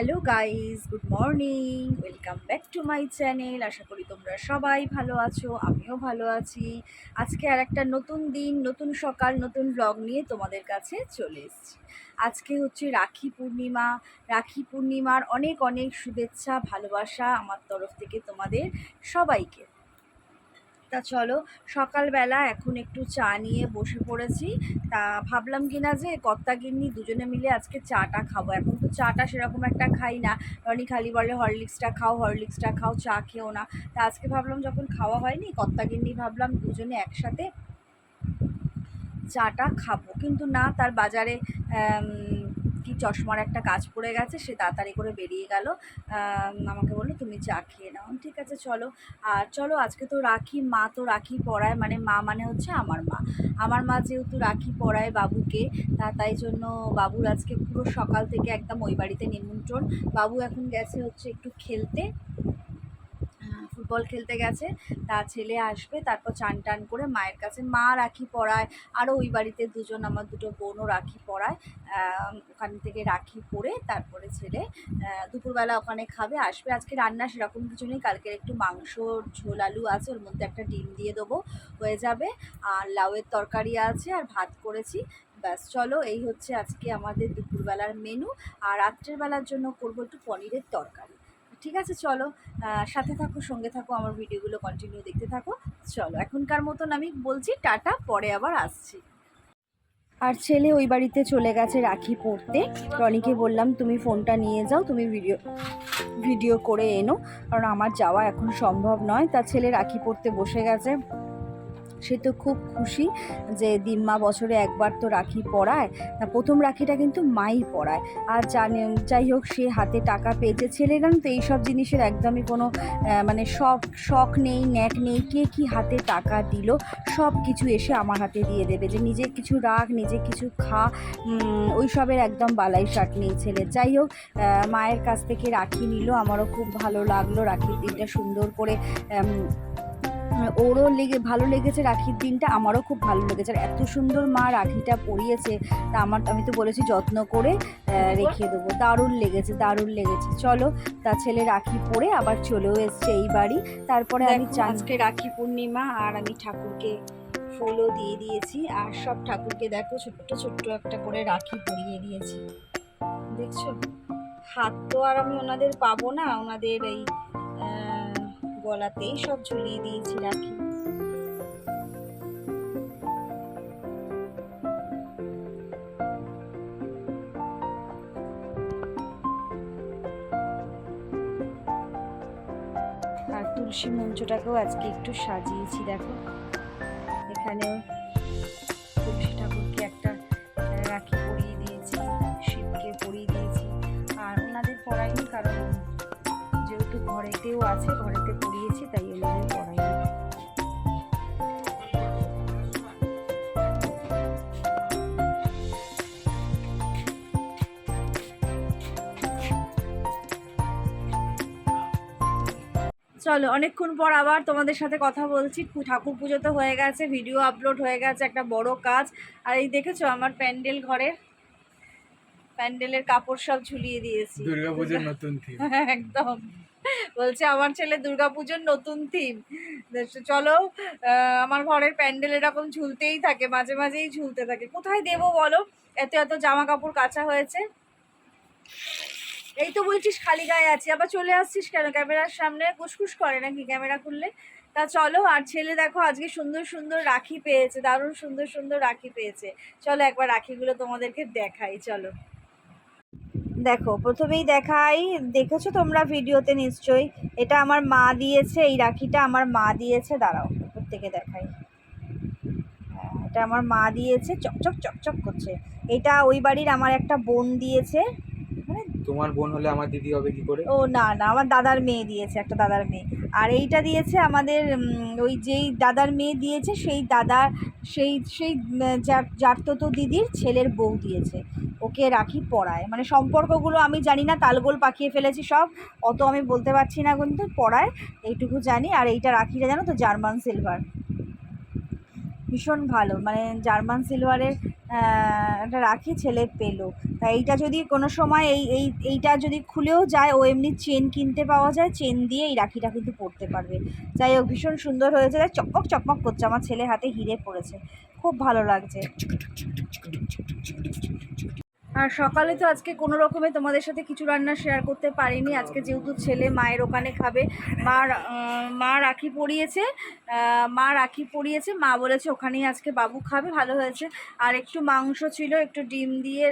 Hello guys good morning, welcome back to my channel. আশা করি তোমরা সবাই ভালো আছো, আমিও ভালো আছি। আজকে আর একটা নতুন দিন, নতুন সকাল, নতুন ব্লগ নিয়ে তোমাদের কাছে চলে এসেছি। আজকে হচ্ছে রাখি পূর্ণিমা। রাখি পূর্ণিমার অনেক অনেক শুভেচ্ছা, ভালোবাসা আমার তরফ থেকে তোমাদের সবাইকে। তা চলো, সকালবেলা এখন একটু চা নিয়ে বসে পড়েছি। তা ভাবলাম কি না যে কর্তা গিন্নি দুজনে মিলে আজকে চাটা খাব। এখন তো চাটা সেরকম একটা খাই না। রনি খালি বলে, হরলিক্সটা খাও হরলিক্সটা খাও, চা খেও না। তা আজকে ভাবলাম যখন খাওয়া হয়নি, কর্তা গিন্নি ভাবলাম দুজনে একসাথে চাটা খাব। কিন্তু না, তার বাজারে কি চশমার একটা কাজ পড়ে গেছে, সে তাড়াতাড়ি করে বেরিয়ে গেল। আমাকে বলল, তুমি চা খেয়ে নাও। ঠিক আছে, চলো। আর চলো, আজকে তো রাখি, মা তো রাখি পড়ায় মানে মা মানে হচ্ছে আমার মা। আমার মা যেহেতু রাখি পড়ায় বাবুকে, তা তাই জন্য বাবুর আজকে পুরো সকাল থেকে একদম ওই বাড়িতে নিমন্ত্রণ। বাবু এখন গেছে হচ্ছে একটু খেলতে। ফুটবল খেলতে গেছে, তা ছেলে আসবে, তারপর চান টান করে মায়ের কাছে, মা, রাখি পড়ায় আরও ওই বাড়িতে দুজন, আমার দুটো বোনও রাখি পড়ায় ওখান থেকে রাখি পরে তারপরে ছেলে দুপুরবেলা ওখানে খাবে, আসবে। আজকে রান্না সেরকম কিছু নেই, কালকের একটু মাংস, ঝোল, আলু আছে, ওর মধ্যে একটা ডিম দিয়ে দেবো, হয়ে যাবে। আর লাউয়ের তরকারি আছে, আর ভাত করেছি। ব্যাস, চলো, এই হচ্ছে আজকে আমাদের দুপুরবেলার মেনু আর রাত্রের বেলার জন্য করব একটু পনিরের তরকারি। ঠিক আছে, চলো। সাথে থাকো, সঙ্গে থাকো, আমার ভিডিওগুলো কন্টিনিউ দেখতে থাকো। চলো, এখনকার মতন আমি বলছি টাটা, পরে আবার আসছি। আর ছেলে ওই বাড়িতে চলে গেছে রাখি পড়তে। রনিকে বললাম, তুমি ফোনটা নিয়ে যাও, তুমি ভিডিও ভিডিও করে এনো। কারণ আমার যাওয়া এখন সম্ভব নয়। তার ছেলে রাখি পড়তে বসে গেছে। সে তো খুব খুশি যে দিম্মা বছরে একবার তো রাখি পড়ায় প্রথম রাখিটা কিন্তু মাই পড়ায় আর যাই হোক, সে হাতে টাকা পেয়েছে ছেলেরা তো, এইসব জিনিসের একদমই কোনো মানে শখ শখ নেই, ন্যাক নেই, কে কি হাতে টাকা দিল সব কিছু এসে আমার হাতে দিয়ে দেবে। যে নিজে কিছু রাখ নিজে কিছু খা ওই সবের একদম বালাই শার্ট নেই ছেলে। যাই হোক মায়ের কাছ থেকে রাখি নিল, আমারও খুব ভালো লাগল রাখির দিনটা সুন্দর করে ওরও লেগে ভালো লেগেছে রাখির দিনটা আমারও খুব ভালো লেগেছে। আর এত সুন্দর মা রাখিটা পরিয়েছে তা আমার আমি তো বলেছি যত্ন করে রেখে দেবো। দারুণ লেগেছে দারুণ লেগেছে। চলো তা ছেলে রাখি পরে আবার চলেও এসছে এই বাড়ি। তারপরে আমি চাঁদকে রাখি পূর্ণিমা আর আমি ঠাকুরকে ফুলও দিয়ে দিয়েছি আর সব ঠাকুরকে দেখো ছোট্ট ছোট্ট একটা করে রাখি পরিয়ে দিয়েছি। দেখছ? হাত তো আর আমি ওনাদের পাবো না ওনাদের এই গলাতেই সব ঝুলিয়ে দিয়েছি রাখি। আর তুলসী মঞ্চটাকেও আজকে একটু সাজিয়েছি, দেখো। এখানেও তুলসী ঠাকুরকে একটা রাখি পরিয়ে দিয়েছি, শিবকে পরিয়ে দিয়েছি। আর ওনাদের পড়াইনি কারণ যেহেতু ঘরেতেও আছে, ঘরেতে তাই ওনাদের পড়াইনি চলো অনেকক্ষণ পর আবার তোমাদের সাথে কথা বলছি। ঠাকুর পুজো তো হয়ে গেছে ভিডিও আপলোড হয়ে গেছে একটা বড় কাজ। আর এই দেখেছ আমার প্যান্ডেল ঘরের? প্যান্ডেলের কাপড় সব ঝুলিয়ে দিয়েছি। দুর্গাপুজোর নতুন থিম একদম। বলছে আমার ছেলে দুর্গাপুজোর নতুন থিম চলো আমার ঘরের প্যান্ডেল এরকম ঝুলতেই থাকে, মাঝে মাঝেই ঝুলতে থাকে। কোথায় দেবো বলো? এত এত জামা কাপড় কাঁচা হয়েছে। এই তো বলছিস খালি গায়ে আছি, আবার চলে আসছিস কেন? ক্যামেরার সামনে কুসকুস করে নাকি ক্যামেরা খুললে? তা চলো, আর ছেলে দেখো আজকে সুন্দর সুন্দর রাখি পেয়েছে, দারুণ সুন্দর সুন্দর রাখি পেয়েছে। চলো একবার রাখিগুলো তোমাদেরকে দেখাই, চলো। দেখো প্রথমেই দেখাই দেখেছ তোমরা ভিডিওতে নিশ্চয়ই? এটা আমার মা দিয়েছে এই রাখিটা আমার মা দিয়েছে। দাঁড়াও প্রত্যেকে দেখাই। হ্যাঁ এটা আমার মা দিয়েছে চকচক চকচক করছে। এটা ওই বাড়ির আমার একটা বোন দিয়েছে। মানে তোমার বোন হলে আমার দিদি হবে কি করে? ও না না আমার দাদার মেয়ে দিয়েছে একটা দাদার মেয়ে। আর এইটা দিয়েছে আমাদের ওই যেই দাদার মেয়ে দিয়েছে সেই দাদা সেই সেই জারতো দিদির ছেলের বউ দিয়েছে। ওকে রাখি পড়ায়। মানে সম্পর্কগুলো আমি জানি না, তালগোল পাকিয়ে ফেলেছি সব। অত আমি বলতে পারছি না কিন্তু পড়ায়, এইটুকু জানি। আর এইটা রাখিটা জানো তো, জার্মান সিলভার। ভীষণ ভালো। মানে জার্মান সিলভারের একটা রাখি ছেলে পেল। তা এইটা যদি কোনো সময় এই এই, এইটা যদি খুলেও যায়, ও এমনি চেন কিনতে পাওয়া যায়, চেন দিয়ে এই রাখিটা কিন্তু পরতে পারবে। যাই হোক, ভীষণ সুন্দর হয়েছে। দেখ চকমক চকমক করছে। আমার ছেলে হাতে হিরে পড়েছে। খুব ভালো লাগছে। আর সকালে তো আজকে কোনো রকমে তোমাদের সাথে কিছু রান্না শেয়ার করতে পারিনি। আজকে যেহেতু ছেলে মায়ের ওখানে খাবে। মা রা- মা রাখি পরিয়েছে আহ, মা রাখি পরিয়েছে মা বলেছে ওখানেই আজকে বাবু খাবে ভালো হয়েছে। আর একটু মাংস ছিল একটু ডিম দিয়ে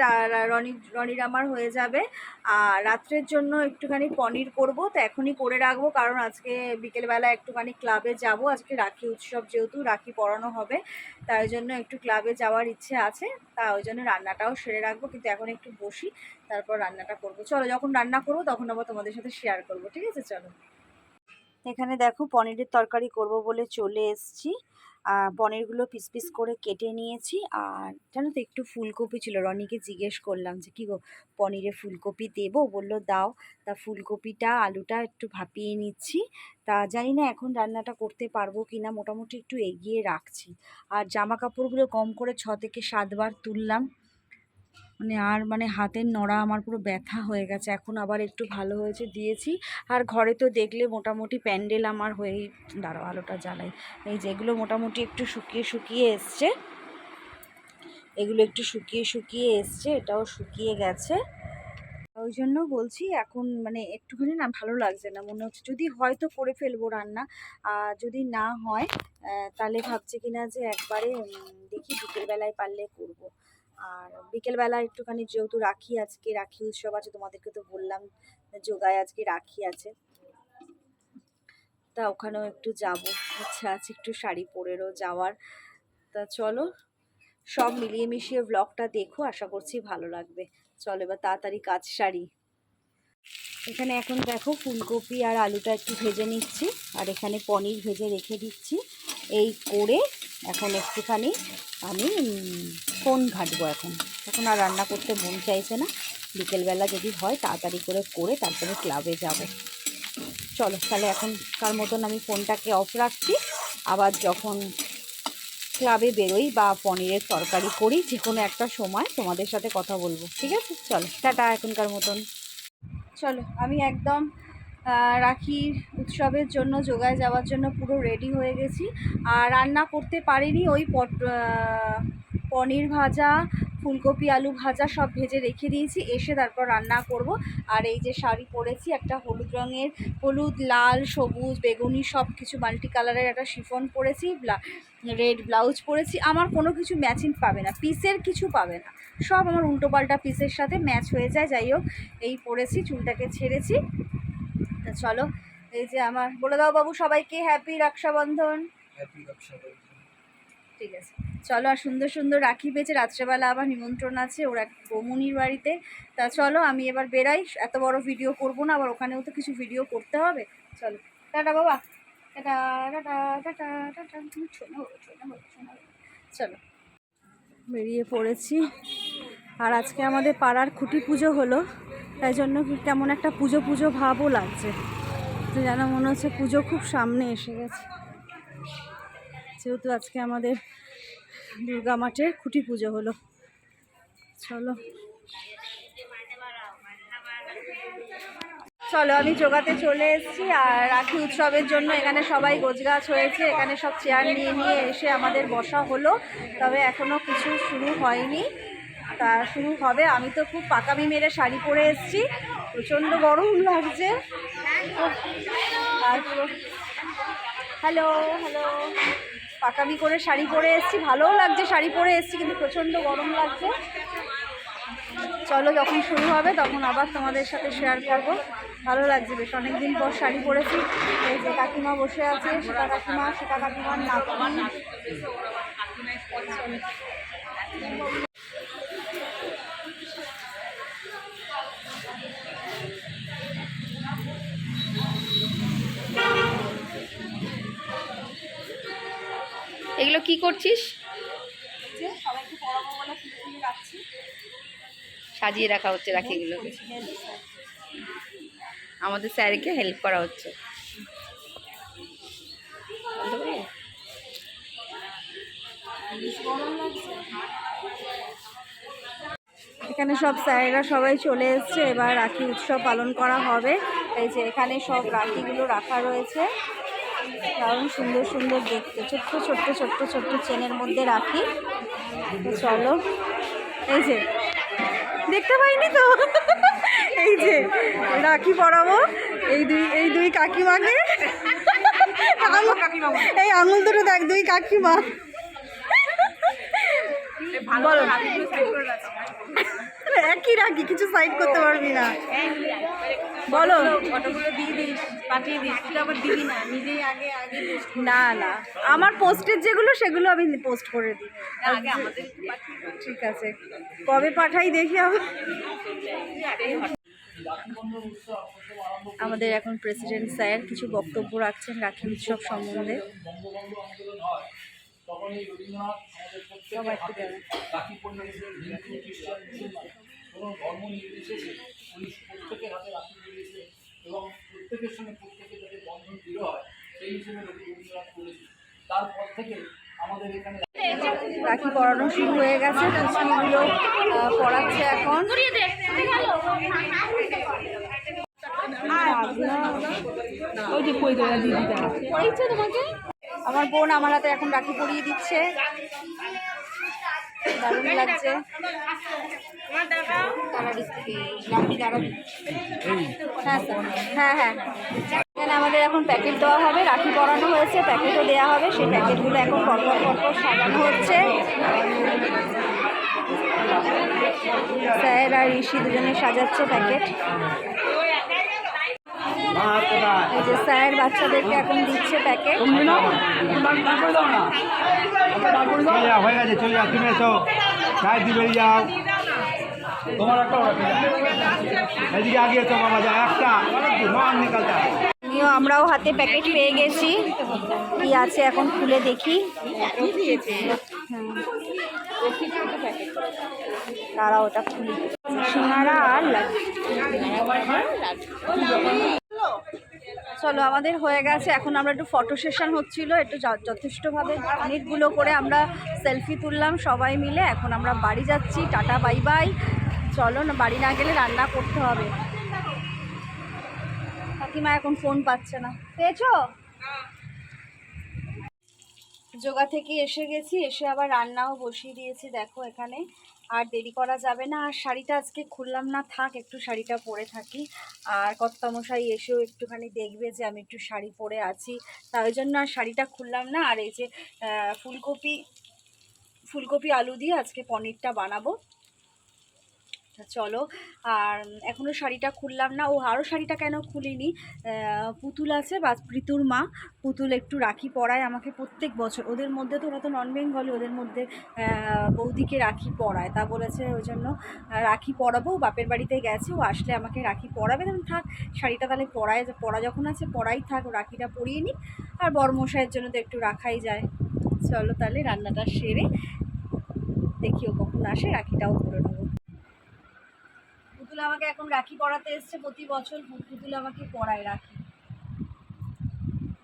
রনি রনির আমার হয়ে যাবে। আর রাত্রের জন্য একটুখানি পনির করব তো এখনই করে রাখব কারণ আজকে বিকেলবেলা একটুখানি ক্লাবে যাব। আজকে রাখি উৎসব যেহেতু রাখি পরানো হবে। তাই জন্য একটু ক্লাবে যাওয়ার ইচ্ছে আছে, তা ওই জন্য রান্নাটাও সেরে রাখব, কিন্তু এখন একটু বসি, তারপর রান্নাটা করব। চলো, যখন রান্না করব, তখন আবার তোমাদের সাথে শেয়ার করব, ঠিক আছে? চলো। এখানে দেখো পনিরের তরকারি করব বলে চলে এসেছি। আর পনিরগুলো পিস পিস করে কেটে নিয়েছি। আর জানো তো একটু ফুলকপি ছিল। রনিকে জিজ্ঞেস করলাম যে, কী গো, পনিরে ফুলকপি দেবো? বলল, দাও। তা ফুলকপিটা, আলুটা একটু ভাপিয়ে নিচ্ছি। তা জানি না এখন রান্নাটা করতে পারব কি না মোটামুটি একটু এগিয়ে রাখছি। আর জামা কাপড়গুলো কম করে ছ থেকে সাতবার তুললাম। মানে আর মানে হাতের নড়া আমার পুরো ব্যথা হয়ে গেছে। এখন আবার একটু ভালো হয়েছে, দিয়েছি। আর ঘরে তো দেখলে মোটামুটি প্যান্ডেল আমার হয়েই দাঁড়াও, আলোটা জ্বালাই। এই যেগুলো মোটামুটি একটু শুকিয়ে শুকিয়ে এসছে। এগুলো একটু শুকিয়ে শুকিয়ে এসছে, এটাও শুকিয়ে গেছে। ওই জন্য বলছি এখন মানে একটুখানি না ভালো লাগছে না, মনে হচ্ছে যদি হয়তো করে ফেলব রান্না। আর যদি না হয় তাহলে ভাবছি কিনা যে একবারে দেখি বিকেলবেলায় পারলে করব। আর বিকেলবেলা একটুখানি যেহেতু রাখি আজকে, রাখি উৎসব আছে, তোমাদেরকে তো বললাম যোগায় আজকে রাখি আছে। তা ওখানেও একটু যাব, ইচ্ছা আছে একটু শাড়ি পরেরও যাওয়ার। তা চলো, সব মিলিয়ে মিশিয়ে ব্লগটা দেখো, আশা করছি ভালো লাগবে। চলো এবার তাড়াতাড়ি কাজ সারি। এখানে এখন দেখো ফুলকপি আর আলুটা একটু ভেজে নিচ্ছি, আর এখানে পনির ভেজে রেখে দিচ্ছি। এই করে এখন একটুখানি আমি ফোন ঘাটবো এখন? এখন আর রান্না করতে মন চাইছে না। বিকেলবেলা যদি হয়, তাড়াতাড়ি করে করে তারপরে ক্লাবে যাব। চলো, তাহলে এখনকার মতন আমি ফোনটাকে অফ রাখছি। আবার যখন ক্লাবে বেরোই বা পনিরের তরকারি করি, যে কোনো একটা সময় তোমাদের সাথে কথা বলব। ঠিক আছে? চলো, টাটা এখনকার মতন। চলো, আমি একদম রাখির উৎসবের জন্য যোগায় যাওয়ার জন্য পুরো রেডি হয়ে গেছি। আর রান্না করতে পারিনি, ওই পট পনির ভাজা, ফুলকপি, আলু ভাজা সব ভেজে রেখে দিয়েছি। এসে তারপর রান্না করব। আর এই যে শাড়ি পরেছি, একটা হলুদ রঙের, হলুদ, লাল, সবুজ, বেগুনি সব কিছু মাল্টি কালারের একটা শিফন পরেছি রেড ব্লাউজ পরেছি। আমার কোনো কিছু ম্যাচিং পাবে না পিসের কিছু পাবে না। সব আমার উল্টোপাল্টা পিসের সাথে ম্যাচ হয়ে যায়। যাই হোক, এই পরেছি, চুলটাকে ছেড়েছি। তা চলো এই যে আমার বলে দাও বাবু সবাইকে হ্যাপি রক্ষাবন্ধন। ঠিক আছে চলো আর সুন্দর সুন্দর রাখি পেয়েছে রাত্রেবেলা আবার নিমন্ত্রণ আছে ওর এক বৌমনির বাড়িতে। তা চলো আমি এবার বেরাই এত বড় ভিডিও করব না আবার ওখানেও তো কিছু ভিডিও করতে হবে। চলো টাটা বাবা। টাটা টাটা টাটা টাটা শোনো শোনো শোনো চলো বেরিয়ে পড়েছি। আর আজকে আমাদের পাড়ার খুঁটি পুজো হলো। তাই জন্য কি কেমন একটা পুজো পুজো ভাবও লাগছে। তো যেন মনে হচ্ছে পুজো খুব সামনে এসে গেছে। যেহেতু আজকে আমাদের দুর্গা মাঠের খুঁটি পুজো হলো। চলো। চলো, আমি জোগাতে চলে এসেছি আর রাখি উৎসবের জন্য এখানে সবাই গোছগাছ হয়েছে। এখানে সব চেয়ার নিয়ে নিয়ে এসে আমাদের বসা হলো। তবে এখনও কিছু শুরু হয়নি। তা শুরু হবে। আমি তো খুব পাকামি মেরে শাড়ি পরে এসেছি। প্রচণ্ড গরম লাগছে। হ্যালো হ্যালো পাকামি করে শাড়ি পরে এসেছি। ভালোও লাগছে শাড়ি পরে এসেছি, কিন্তু প্রচণ্ড গরম লাগছে। চলো, যখন শুরু হবে, তখন আবার তোমাদের সাথে শেয়ার করব। ভালো লাগছে বেশ, অনেকদিন পর শাড়ি পরেছি। এই যে কাকিমা বসে আছে, সেটা কাকিমা, সেটা কাকিমার নাতনি। বলো কি করছিস? সাজিয়ে রাখা হচ্ছে রাখিগুলো আমাদের স্যারকে হেল্প করা হচ্ছে। এখানে সব স্যারেরা সবাই চলে এসছে। এবার রাখি উৎসব পালন করা হবে। এই যে এখানে সব রাখিগুলো রাখা রয়েছে। দারুণ সুন্দর সুন্দর দেখতে। ছোট্ট ছোট্ট ছোট্ট ছোট্ট চেনের মধ্যে রাখি। চলো এই যে দেখতে পাইনি তো? এই যে রাখি পরাবো। এই দুই এই দুই কাকিমাকে আঙুল- এই আঙুল দুটো দেখ দুই কাকিমা। বলো। একই রাখি কিছু সাইড করতে পারবি না। বলো। দিয়ে দিস। পাঠিয়ে দিস তুই আবার দিবি না নিজেই আগে আগে না না। আমার পোস্টের যেগুলো সেগুলো আমি পোস্ট করে দিই। আগে আমাদের ঠিক আছে। কবে পাঠাই দেখি আবার। আমাদের এখন প্রেসিডেন্ট স্যার কিছু বক্তব্য রাখছেন রাখি উৎসব সম্বন্ধে। এবং প্রত্যেকের সঙ্গে প্রত্যেকের যাতে বন্ধন দৃঢ় হয় সেই হিসেবে রবীন্দ্রনাথ করেছিলেন তারপর থেকে আমাদের এখানে রাখি পড়ানো শুরু হয়ে গেছে কুচিগুলো আহ, পরাচ্ছে এখন। আমার বোন আমার হাতে এখন রাখি পরিয়ে দিচ্ছে। দারুণ লাগছে। হ্যাঁ হ্যাঁ হ্যাঁ আমাদের এখন প্যাকেট দেওয়া হবে, রাখি পরানো হয়েছে প্যাকেটও দেওয়া হবে। সেই প্যাকেটগুলো এখন পরপর পরপর সাজানো হচ্ছে। স্যার আর ঋষি দুজনে সাজাচ্ছে প্যাকেট এই যে স্যার বাচ্চাদেরকে এখন দিচ্ছে প্যাকেট হয়ে গেছে, চলে যাও, তুমি এসো। দিয়ে যাও। তোমার একটা এদিকে আগে এসো বাবা যা, একটা। আমরাও হাতে প্যাকেট পেয়ে গেছি। কি আছে এখন খুলে দেখি। তারা ওটা খুলি। সিঙ্গারা আর চলো, আমাদের হয়ে গেছে। এখন আমরা একটু ফটো সেশন হচ্ছিল, একটু যথেষ্টভাবে অনেকগুলো করে আমরা সেলফি তুললাম সবাই মিলে। এখন আমরা বাড়ি যাচ্ছি, টাটা, বাই বাই। চলো না, বাড়ি না গেলে রান্না করতে হবে। কাকিমা এখন ফোন পাচ্ছে না। পেয়েছ? যোগা থেকে এসে গেছি, এসে আবার রান্নাও বসিয়ে দিয়েছি, দেখো এখানে। আর দেরি করা যাবে না, আর শাড়িটা আজকে খুললাম না, থাক, একটু শাড়িটা পরে থাকি। আর কর্তামশাই এসেও একটুখানি দেখবে যে আমি একটু শাড়ি পরে আছি। তাই জন্য আর শাড়িটা খুললাম না, আর এই যে ফুলকপি ফুলকপি আলু দিয়ে আজকে পনিরটা বানাবো। চলো। আর এখনও শাড়িটা খুললাম না। ও আরও শাড়িটা কেন খুলিনি? পুতুল আছে বা প্রীতুর মা। পুতুল একটু রাখি পরায় আমাকে প্রত্যেক বছর। ওদের মধ্যে তো ওরা তো নন বেঙ্গলি ওদের মধ্যে বৌদিকে রাখি পরায়। তা বলেছে ওই জন্য রাখি পরাবো। বাপের বাড়িতে গেছে, ও আসলে আমাকে রাখি পরাবে। তখন থাক, শাড়িটা তাহলে পরায়, পরা যখন আছে পরাই থাক, ও রাখিটা পরিয়ে নিই আর বড়মশাইয়ের জন্য তো একটু রাখাই যায়। চলো তাহলে রান্নাটা সেরে দেখিও কখন আসে, রাখিটাও পরে পুতুল আমাকে এখন রাখি পড়াতে এসছে প্রতি বছর পুতুল আমাকে পড়ায় রাখি।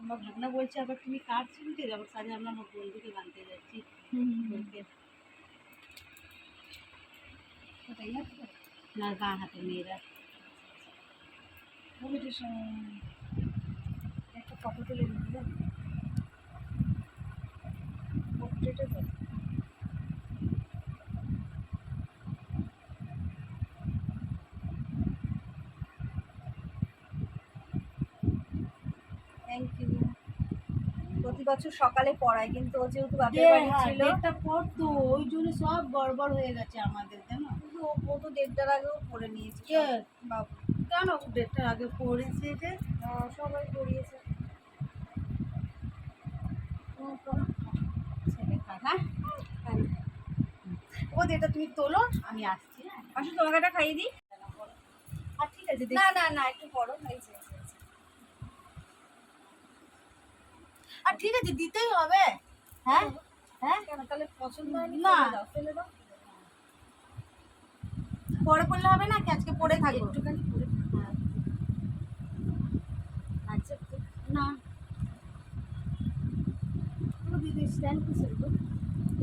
আমার ভাবনা বলছে আবার তুমি কার ছবিতে যাব? কাজে আমরা আমার বন্ধুকে বানতে যাচ্ছি। না গা হাতে মেয়েরা। একটা ফটো তুলে দিতে প্রতি বছর সকালে পড়ায় কিন্তু ও যেহেতু বাপের বাড়ি ছিল। ডেটটা পড়তো ওই জন্য সব গড়বড় হয়ে গেছে আমাদের জানো ও- তো দেড়টার আগেও পড়ে নিয়েছে? বাবু কেন ডেটটা আগে পড়েছে যে? সবাই পড়িয়েছে। হ্যাঁ? হ্যাঁ। ও যেটা তুমি তোলো আমি আসছি হ্যাঁ। আসো তোমাকে একটা খাইয়ে দিই। আর ঠিক আছে না না না একটু পড়ো এই যে, এই যে, এই যে। আর ঠিক আছে দিতেই হবে। হ্যাঁ? হ্যাঁ? তাহলে পছন্দ না। পরে পড়লে হবে না আজকে পড়ে থাকব। একটুখানি হ্যাঁ। আচ্ছা। না।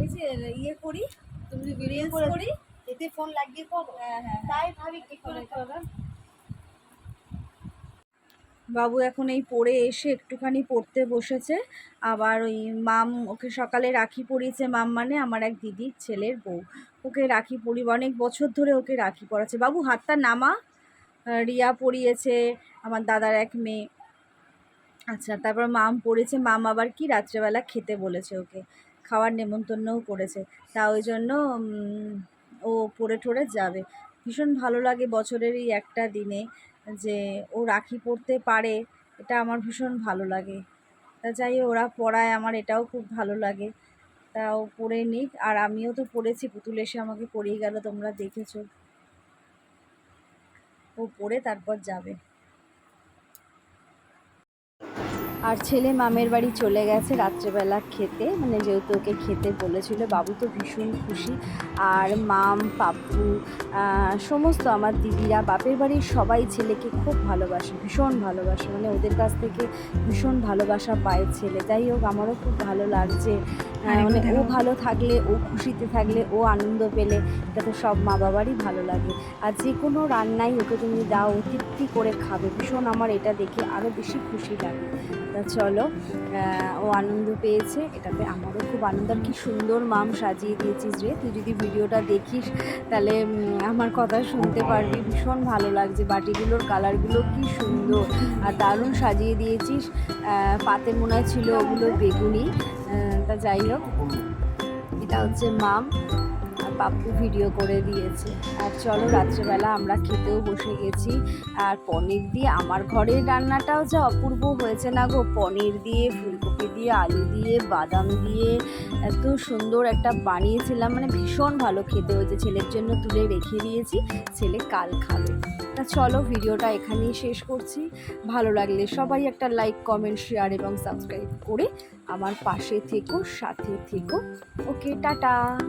এই যে ইয়ে করি তুমি রিলস করে দিয়ে ফোন লাগিয়ে করো। হ্যাঁ হ্যাঁ। তাই ভাবি কি করে করো? বাবু এখন এই পড়ে এসে একটুখানি পড়তে বসেছে। আবার ওই মাম ওকে সকালে রাখি পরিয়েছে, মাম মানে আমার এক দিদির ছেলের বউ। ওকে রাখি পরি, অনেক বছর ধরে ওকে রাখি পরাচ্ছে। বাবু, হাতটা নামা। রিয়া পরিয়েছে, আমার দাদার এক মেয়ে। আচ্ছা তারপর মাম পড়েছে। মাম আবার কি রাত্রেবেলা খেতে বলেছে ওকে। খাওয়ার নেমন্তন্নও করেছে। তা ওই জন্য ও পড়ে ঠরে যাবে। ভীষণ ভালো লাগে বছরের এই একটা দিনে। যে ও রাখি পরতে পারে, এটা আমার ভীষণ ভালো লাগে। তা যাই ওরা পড়ায় আমার এটাও খুব ভালো লাগে। তা ও পরে নিক, আর আমিও তো পড়েছি পুতুল এসে আমাকে পড়িয়ে গেল, তোমরা দেখেছ। ও পড়ে তারপর যাবে। আর ছেলে মামের বাড়ি চলে গেছে রাত্রেবেলা খেতে। মানে যেহেতু ওকে খেতে বলেছিল বাবু তো ভীষণ খুশি। আর মাম পাপু সমস্ত আমার দিদিরা বাপের বাড়ির সবাই ছেলেকে খুব ভালোবাসে ভীষণ ভালোবাসে। মানে ওদের কাছ থেকে ভীষণ ভালোবাসা পায় ছেলে। যাই হোক আমারও খুব ভালো লাগছে। মানে ও ভালো থাকলে ও খুশিতে থাকলে ও আনন্দ পেলে এটা তো সব মা বাবারই ভালো লাগে। আর যে কোনো রান্নাই ওকে তুমি দাও তৃপ্তি করে খাবে। ভীষণ আমার এটা দেখে আরও বেশি খুশি লাগে। তা চলো ও আনন্দ পেয়েছে, এটাতে আমারও খুব আনন্দ, আর কি সুন্দর মাম সাজিয়ে দিয়েছিস রে। তুই যদি ভিডিওটা দেখিস, তাহলে আমার কথা শুনতে পারবি। ভীষণ ভালো লাগছে, বাটিগুলোর কালারগুলো কি সুন্দর। আর দারুণ সাজিয়ে দিয়েছিস পাতে মনে ছিল ওগুলো বেগুনি। তা যাই হোক, এটা হচ্ছে মাম। পাপ্পু ভিডিও করে দিয়েছে। আর চলো রাত্রেবেলা আমরা খেতেও বসে গেছি। আর পনির দিয়ে আমার ঘরের রান্নাটাও যা অপূর্ব হয়েছে না গো? পনির দিয়ে, ফুলকপি দিয়ে, আলু দিয়ে, বাদাম দিয়ে এত সুন্দর একটা বানিয়েছিলাম। মানে ভীষণ ভালো খেতে হয়েছে। ছেলের জন্য তুলে রেখে দিয়েছি। ছেলে কাল খাবে। তা চলো ভিডিওটা এখানেই শেষ করছি। ভালো লাগলে সবাই একটা লাইক কমেন্ট শেয়ার এবং সাবস্ক্রাইব করে আমার পাশে থেকো, সাথে থেকো। Okay tata.